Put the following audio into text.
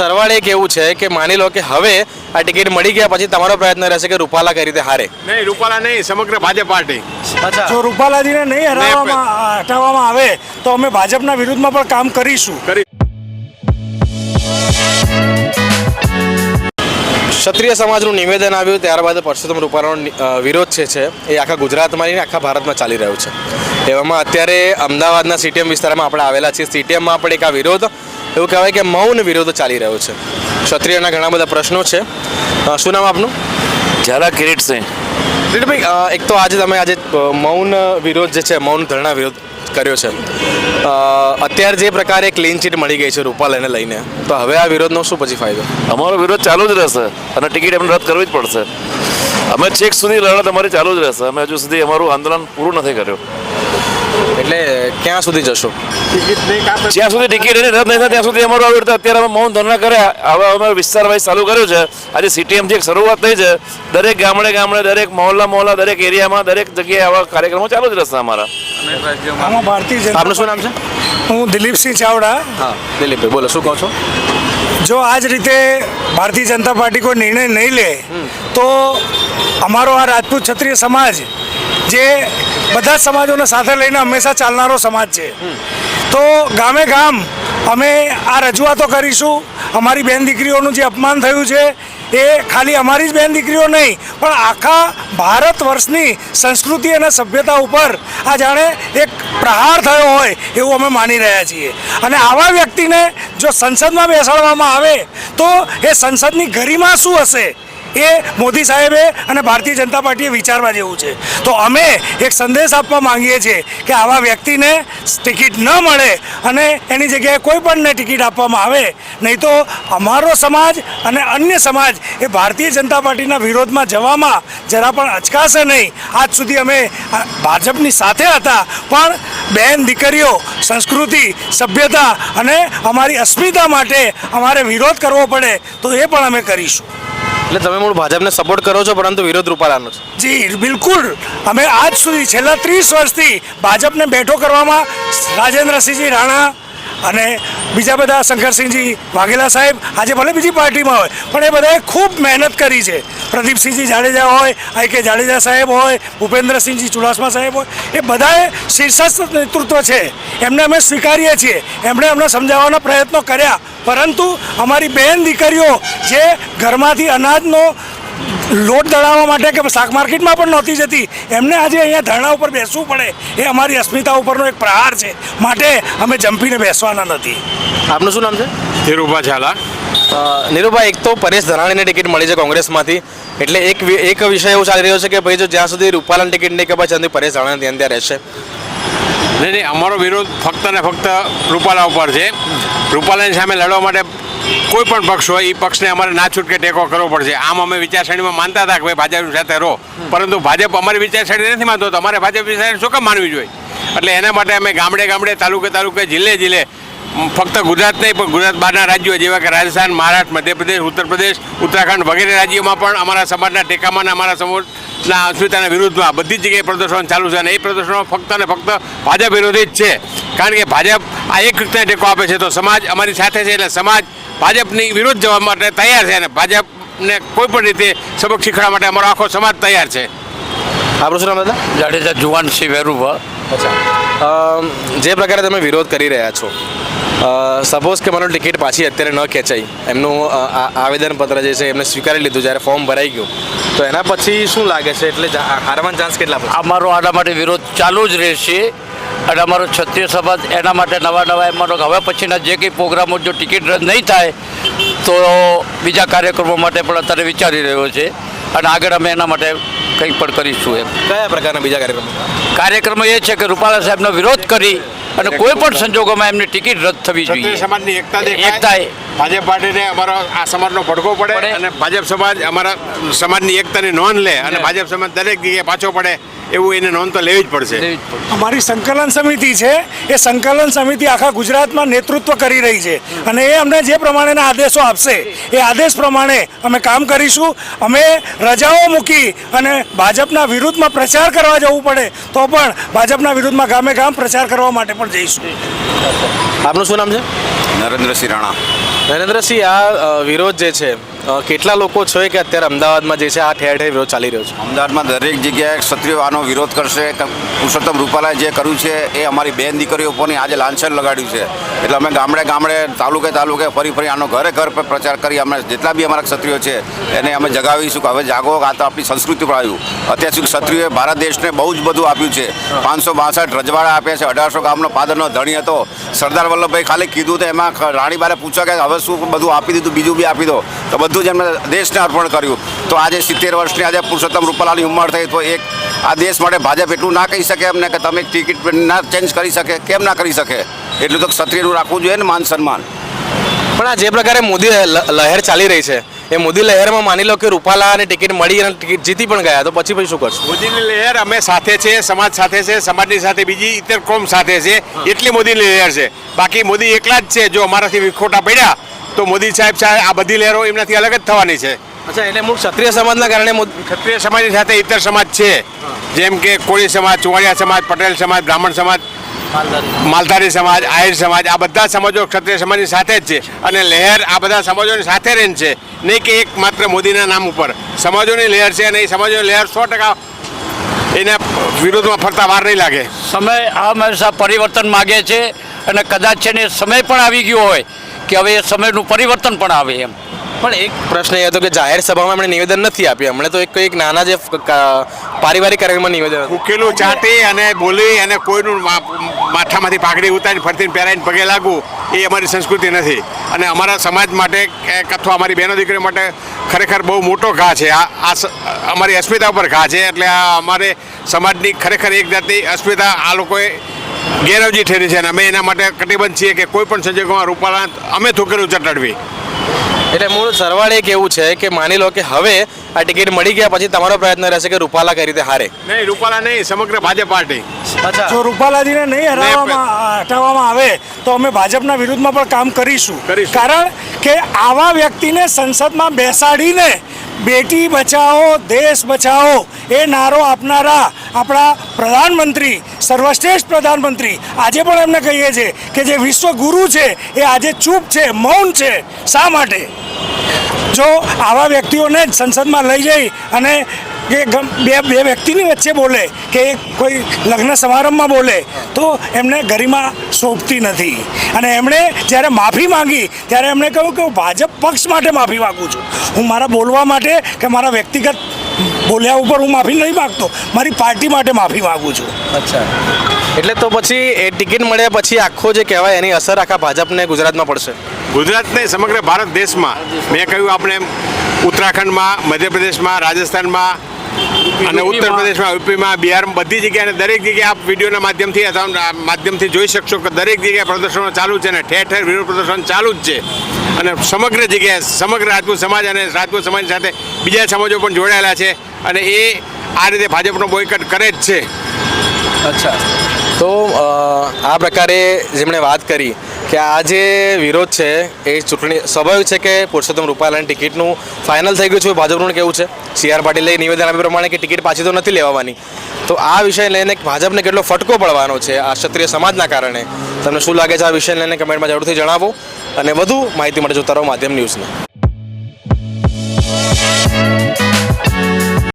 સરવાળે એક એવું છે કે માની લો કે હવે આ ટિકિટ મળી ગયા પછી તમારો પ્રયત્ન રહેશે કે રૂપાલા કઈ રીતે હારે? નહીં રૂપાલા નહીં સમગ્ર ભાજપ પાર્ટી. અચ્છા. જો રૂપાલાજીને નહીં હરાવવામાં હટાવવામાં આવે તો અમે ભાજપના વિરુદ્ધમાં પણ કામ કરીશું. કરી ક્ષત્રિય સમાજનું નિવેદન આવ્યું ત્યારબાદ પરસોત્તમ રૂપાલાનો વિરોધ છે છે એ આખા ગુજરાતમાં નહીં આખા ભારતમાં ચાલી રહ્યો છે. એવામાં અત્યારે અમદાવાદના સીટીએમ વિસ્તારમાં આપણે આવેલા છીએ. સીટીએમમાં આપણે એક આ વિરોધ એવું કહેવાય કે મૌન વિરોધ ચાલી રહ્યો છે. ક્ષત્રિયના ઘણા બધા પ્રશ્નો છે. શું નામ આપનું? ઝાલા કિરીટ સિંહ ભાઈ એક તો આજે તમે આજે મૌન વિરોધ જે છે મૌન ધરણા વિરોધ કર્યો છે. અત્યારે જે પ્રકારે ક્લીન ચીટ મળી ગઈ છે રૂપાલાને લઈને તો હવે આ વિરોધનો શું પછી ફાયદો? અમારો વિરોધ ચાલુ જ રહેશે અને ટિકિટ એમને રદ કરવી જ પડશે. અમે છેક સુધી લડત અમારી ચાલુ જ રહેશે. અમે હજુ સુધી અમારું આંદોલન પૂરું નથી કર્યું. એટલે ક્યાં સુધી જશો? જ્યાં સુધી ટિકિટ રદ નહીં થાય ત્યાં સુધી અમારું આવી અત્યારે અમે મૌન ધરણા કર્યા હવે અમે વિસ્તાર વાઇઝ ચાલુ કર્યું છે. આજે સીટીએમથી એક શરૂઆત થઈ છે. દરેક ગામડે ગામડે દરેક મહોલ્લા મહોલ્લા દરેક એરિયામાં દરેક જગ્યાએ આવા કાર્યક્રમો ચાલુ જ રહેશે અમારા. આમાં ભારતીય જનતા આપનું શું નામ છે? હું દિલીપસિંહ ચાવડા. હા દિલીપભાઈ બોલો શું કહો છો? જો આ જ રીતે ભારતીય જનતા પાર્ટી કોઈ નિર્ણય નહીં લે તો અમારો આ રાજપૂત ક્ષત્રિય સમાજ જે બધા સમાજોને સાથે લઈને હંમેશા ચાલનારો સમાજ છે. તો ગામે ગામ અમે આ રજૂઆતો કરીશું. અમારી બેન દીકરીઓનું જે અપમાન થયું છે, એ ખાલી અમારી જ બેન દીકરીઓ નહીં, પણ આખા ભારત વર્ષની સંસ્કૃતિ અને સભ્યતા ઉપર આ જાણે એક પ્રહાર થયો હોય એવું અમે માની રહ્યા છીએ. અને આવા વ્યક્તિને જો સંસદમાં બેસાડવામાં આવે, તો એ સંસદની ગરિમા શું હશે? એ મોદી સાહેબે અને ભારતીય જનતા પાર્ટીએ વિચારવા જેવું છે. તો અમે એક સંદેશ આપવા માંગીએ છીએ કે આવા વ્યક્તિને ટિકિટ ન મળે અને એની જગ્યાએ કોઈ પણને ટિકિટ આપવામાં આવે. નહીં તો અમારો સમાજ અને અન્ય સમાજ એ ભારતીય જનતા પાર્ટીના વિરોધમાં જવામાં જરા પણ અચકાશે નહીં. આજ સુધી અમે ભાજપની સાથે હતા, પણ બહેન દીકરીઓ, સંસ્કૃતિ, સભ્યતા અને અમારી અસ્મિતા માટે અમારે વિરોધ કરવો પડે તો એ પણ અમે કરીશું. એટલે તમે મૂળ ભાજપને સપોર્ટ કરો છો, પરંતુ વિરોધ રૂપાલાનો છે. જી, બિલકુલ. અમે આજ સુધી છેલ્લા ત્રીસ વર્ષથી ભાજપને બેઠો કરવામાં રાજેન્દ્રસિંહજી રાણા અને બીજા બધા શંકરસિંહજી વાઘેલા સાહેબ આજે ભલે બીજી પાર્ટીમાં હોય, પણ એ બધાએ ખૂબ મહેનત કરી છે. પ્રદીપસિંહજી જાડેજા હોય, આઈ કે જાડેજા સાહેબ હોય, ભૂપેન્દ્રસિંહજી ચુડાસમા સાહેબ હોય, એ બધાએ શીર્ષસ્થ નેતૃત્વ છે. એમને અમે સ્વીકારીએ છીએ. એમણે અમને સમજાવવાના પ્રયત્નો કર્યા. પરંતુ અમારી બહેન દીકરીઓ જે ઘરમાંથી અનાજનો લોટ દળાવવા માટે કે શાક માર્કેટમાં પણ નહોતી જતી. એમને આજે અહીંયા ધરણા ઉપર બેસવું પડે. એ અમારી અસ્મિતા ઉપરનો એક પ્રહાર છે. માટે અમે જંપીને બેસવાના નથી. આપનું શું નામ છે? ધીરુભા ઝાલા. નીરુભાઈ એક તો પરેશ ધરાણીને ટિકિટ મળી છે કોંગ્રેસમાંથી. એટલે એક વિ- એક વિષય એવું ચાલી રહ્યો છે કે ભાઈ જો જ્યાં સુધી રૂપાલાની ટિકિટ નહીં કપાય ત્યાં સુધી પરેશ ધરાણી ત્યાં ત્યાં રહેશે. નહીં નહીં અમારો વિરોધ ફક્ત ને ફક્ત રૂપાલા ઉપર છે. રૂપાલાની સામે લડવા માટે કોઈ પણ પક્ષ હોય એ પક્ષને અમારે ના છૂટકે ટેકો કરવો પડશે. આમ અમે વિચારસરણીમાં માનતા હતા કે ભાઈ ભાજપ સાથે રહો. પરંતુ ભાજપ અમારી વિચારસરણી નથી માનતો તમારે ભાજપ વિચારસરણી શું કામ માનવી જોઈએ? એટલે એના માટે અમે ગામડે ગામડે, તાલુકે તાલુકે, જિલ્લે જિલ્લે ફક્ત ગુજરાત નહીં, પણ ગુજરાત બહારના રાજ્યો, જેવા કે રાજસ્થાન, મહારાષ્ટ્ર, મધ્યપ્રદેશ ઉત્તર પ્રદેશ ઉત્તરાખંડ વગેરે રાજ્યોમાં પણ અમારા સમાજના ટેકામાં અમારા સમૂહના અસ્મિતાના વિરુદ્ધમાં બધી જ જગ્યાએ પ્રદર્શન ચાલુ છે અને એ પ્રદર્શનો ફક્ત અને ફક્ત ભાજપ વિરોધી જ છે. કારણ કે ભાજપ આ એક રીતના ટેકો આપે છે. તો સમાજ અમારી સાથે છે એટલે સમાજ ભાજપની વિરુદ્ધ જવા માટે તૈયાર છે અને ભાજપને કોઈ પણ રીતે સબક શીખવા માટે અમારો આખો સમાજ તૈયાર છે. આપણું શું દાદા? જાડેજા જુવાનસિંહ વેરુભા. અચ્છા. જે પ્રકારે તમે વિરોધ કરી રહ્યા છો સપોઝ કે મારો ટિકિટ પાછી અત્યારે ન ખેંચાઈ એમનું આવેદનપત્ર જે છે એમને સ્વીકારી લીધું જ્યારે ફોર્મ ભરાઈ ગયું. તો એના પછી શું લાગે છે? એટલે હારવાનો હારવાના ચાન્સ કેટલા અમારો આના માટે વિરોધ ચાલુ જ રહેશે. અને અમારો ક્ષત્રિય સમાજ એના માટે નવા નવા એમાંનો હવે પછીના જે કંઈ પ્રોગ્રામો જો ટિકિટ રદ નહીં થાય તો બીજા કાર્યક્રમો માટે પણ અત્યારે વિચારી રહ્યો છે. અને આગળ અમે એના માટે કંઈ પણ કરીશું એમ. કયા પ્રકારના બીજા કાર્યક્રમો? કાર્યક્રમ એ છે કે રૂપાલા સાહેબનો વિરોધ કરી અને કોઈ પણ સંજોગોમાં એમની ટિકિટ રદ થવી જોઈએ. સમાજની એકતા એકતા ભાજપ પાર્ટીને અમારો આ સમાજનો ભડકો પડે પડે. અને ભાજપ સમાજ અમારા સમાજની એકતાની નોંધ લે અને ભાજપ સમાજ દરેક જગ્યાએ પાછો પડે. એવું એને નોંધ તો લેવી જ પડશે. અમારી સંકલન સમિતિ છે એ સંકલન સમિતિ આખા ગુજરાતમાં નેતૃત્વ કરી રહી છે. અને એ અમને જે પ્રમાણેના આદેશો આપશે એ આદેશ પ્રમાણે અમે કામ કરીશું. અમે રજાઓ મૂકી અને ભાજપના વિરુદ્ધમાં પ્રચાર કરવા જવું પડે તો પણ ભાજપના વિરુદ્ધમાં ગામે ગામ પ્રચાર કરવા માટે પણ જઈશું. આપનું શું નામ છે? નરેન્દ્રસિંહ રાણા. નરેન્દ્રસિંહ આ વિરોધ જે છે કેટલા લોકો છે કે અત્યારે અમદાવાદમાં જે છે આ ઠેર ઠેર વિરોધ ચાલી રહ્યો છે? અમદાવાદમાં દરેક જગ્યાએ ક્ષત્રિયો આનો વિરોધ કરશે. પુરુષોત્તમ રૂપાલાએ જે કર્યું છે એ અમારી બેન દીકરીઓ ઉપરની આજે લાંછન લગાડ્યું છે. એટલે અમે ગામડે ગામડે, તાલુકે તાલુકે ફરી ફરી આનો ઘરે ઘર પર પ્રચાર કરી અમે જેટલા બી અમારા ક્ષત્રિયો છે એને અમે જગાવીશું કે હવે જાગો, આ તો આપણી સંસ્કૃતિ પર આવ્યું. અત્યાર સુધી ક્ષત્રિયોએ ભારત દેશને બહુ જ બધું આપ્યું છે. પાંચસો બાસઠ રજવાડા આપ્યા છે, અઢારસો ગામનો પાદરનો ધણી હતો. સરદાર વલ્લભભાઈ ખાલી કીધું તો એમાં રાણીબારે પૂછ્યા કે હવે શું બધું આપી દીધું, બીજું બી આપી દો. તો બધું જ એમને દેશને અર્પણ કર્યું. તો આજે સિત્તેર વર્ષની આજે પુરુષોત્તમ રૂપાલાની ઉંમર થઈ તો એક આ દેશ માટે ભાજપ એટલું ના કહી શકે એમને કે તમે ટિકિટ ના ચેન્જ કરી શકે. કેમ ના કરી શકે? એટલું તો ક્ષત્રિયનું રાખવું જોઈએ ને માન સન્માન. પણ આ જે પ્રકારે મોદી લહેર ચાલી રહી છે એ મોદી લહેરમાં માની લો કે રૂપાલાને ટિકિટ મળી અને ટિકિટ જીતી પણ ગયા તો પછી પછી શું કરશું? મોદીની લહેર અમે સાથે છે સમાજ સાથે છે સમાજની સાથે બીજી ઇતર કોમ સાથે છે એટલી મોદીની લહેર છે. બાકી મોદી એકલા જ છે જો અમારાથી વિખોટા પડ્યા તો મોદી સાહેબ સાહેબ આ બધી લહેરો એમનાથી અલગ જ થવાની છે. અચ્છા એટલે મૂળ ક્ષત્રિય સમાજના કારણે ક્ષત્રિય સમાજની સાથે ઇતર સમાજ છે. જેમ કે કોળી સમાજ ચુવાડિયા સમાજ પટેલ સમાજ બ્રાહ્મણ સમાજ માલધારી સમાજ. આહિર સમાજ આ બધા સમાજો ક્ષત્રિય સમાજની સાથે જ છે. અને લહેર આ બધા સમાજોની સાથે રહીને છે. નહીં કે એક માત્ર મોદીના નામ ઉપર. સમાજોની લહેર છે અને એ સમાજોની લહેર સો ટકા એના વિરોધમાં ફરતા વાર નહીં લાગે. સમય આ હંમેશા પરિવર્તન માગે છે અને કદાચ છે ને સમય પણ આવી ગયો હોય કે હવે એ સમયનું પરિવર્તન પણ આવે એમ. પણ એક પ્રશ્ન એ હતો કે જાહેર સભામાં એમણે નિવેદન નથી આપ્યું. એમણે તો એક એક નાના જે પારિવારિક કાર્યક્રમમાં નિવેદન. ઉકેલું ચાટી અને બોલી અને કોઈનું માથામાંથી પાઘડી ઉતારીને ફરતીને પહેરાઈને પગે લાગવું એ અમારી સંસ્કૃતિ નથી. અને અમારા સમાજ માટે અથવા અમારી બહેનો દીકરીઓ માટે ખરેખર બહુ મોટો ઘા છે. આ આ અમારી અસ્મિતા ઉપર ઘા છે. એટલે આ અમારે સમાજની ખરેખર એક જાતની અસ્મિતા આ લોકોએ ગેરવજી ઠેરી છે અને અમે એના માટે કટિબદ્ધ છીએ કે કોઈ પણ સંજોગોમાં રૂપાલા અમે થૂકેલું ચટાડવી. એટલે મૂળ સરવાળે એક એવું છે કે માની લો કે હવે આ ટિકિટ મળી ગયા પછી તમારો પ્રયત્ન રહેશે કે રૂપાલા કઈ રીતે હારે. નહીં રૂપાલા નહીં સમગ્ર ભાજપ પાર્ટી અચ્છા. જો રૂપાલાજીને નહીં હરાવવામાં હટાવવામાં આવે તો અમે ભાજપના વિરુદ્ધમાં પણ કામ કરીશું. કરીશું. કારણ કે આવા વ્યક્તિને સંસદમાં બેસાડીને બેટી બચાવો, દેશ બચાવો એ નારો આપનારા આપણા પ્રધાનમંત્રી, સર્વશ્રેષ્ઠ પ્રધાનમંત્રી આજે પણ એમને કહીએ છીએ કે જે વિશ્વ ગુરુ છે, એ આજે ચૂપ છે, મૌન છે. શા માટે? જો આવા વ્યક્તિઓને જ સંસદમાં લઈ જઈ અને કે બે બે વ્યક્તિની વચ્ચે બોલે કે કોઈ લગ્ન સમારંભમાં બોલે તો એમને ગરિમા શોભતી નથી. અને એમણે જ્યારે માફી માંગી ત્યારે એમણે કહ્યું કે હું ભાજપ પક્ષ માટે માફી માગું છું. હું મારા બોલવા માટે કે મારા વ્યક્તિગત બોલ્યા ઉપર હું માફી નહીં માગતો મારી પાર્ટી માટે માફી માગું છું. અચ્છા. એટલે તો પછી એ ટિકિટ મળ્યા પછી આખો જે કહેવાય એની અસર આખા ભાજપને ગુજરાતમાં પડશે. ગુજરાતને સમગ્ર ભારત દેશમાં મેં કહ્યું આપણે ઉત્તરાખંડમાં મધ્યપ્રદેશમાં રાજસ્થાનમાં અને ઉત્તર પ્રદેશમાં યુપીમાં બિહારમાં બધી જગ્યાએ અને દરેક જગ્યાએ આપ વિડીયોના માધ્યમથી અથવા માધ્યમથી જોઈ શકશો કે દરેક જગ્યાએ પ્રદર્શનો ચાલુ છે અને ઠેર ઠેર વિરોધ પ્રદર્શન ચાલુ જ છે. અને સમગ્ર જગ્યાએ સમગ્ર રાજપૂત સમાજ અને રાજપૂત સમાજ સાથે બીજા સમાજો પણ જોડાયેલા છે અને એ આ રીતે ભાજપનો બોયકટ કરે જ છે. અચ્છા. તો આ પ્રકારે જેમણે વાત કરી કે આ જે વિરોધ છે એ ચૂંટણી, સ્વાભાવિક છે કે પુરુષોત્તમ રૂપાલાની ટિકિટનું ફાઇનલ થઈ ગયું છે. ભાજપનું કેવું છે? સી આર પાટીલે નિવેદન આપ્યું પ્રમાણે કે ટિકિટ પાછી તો નથી લેવાની. તો આ વિષય લઈને ભાજપને કેટલો ફટકો પડવાનો છે આ ક્ષત્રિય સમાજના કારણે? તમને શું લાગે છે આ વિષય લઈને કમેન્ટમાં જરૂરથી જણાવો અને વધુ માહિતી માટે જોતા રહો માધ્યમ ન્યૂઝને.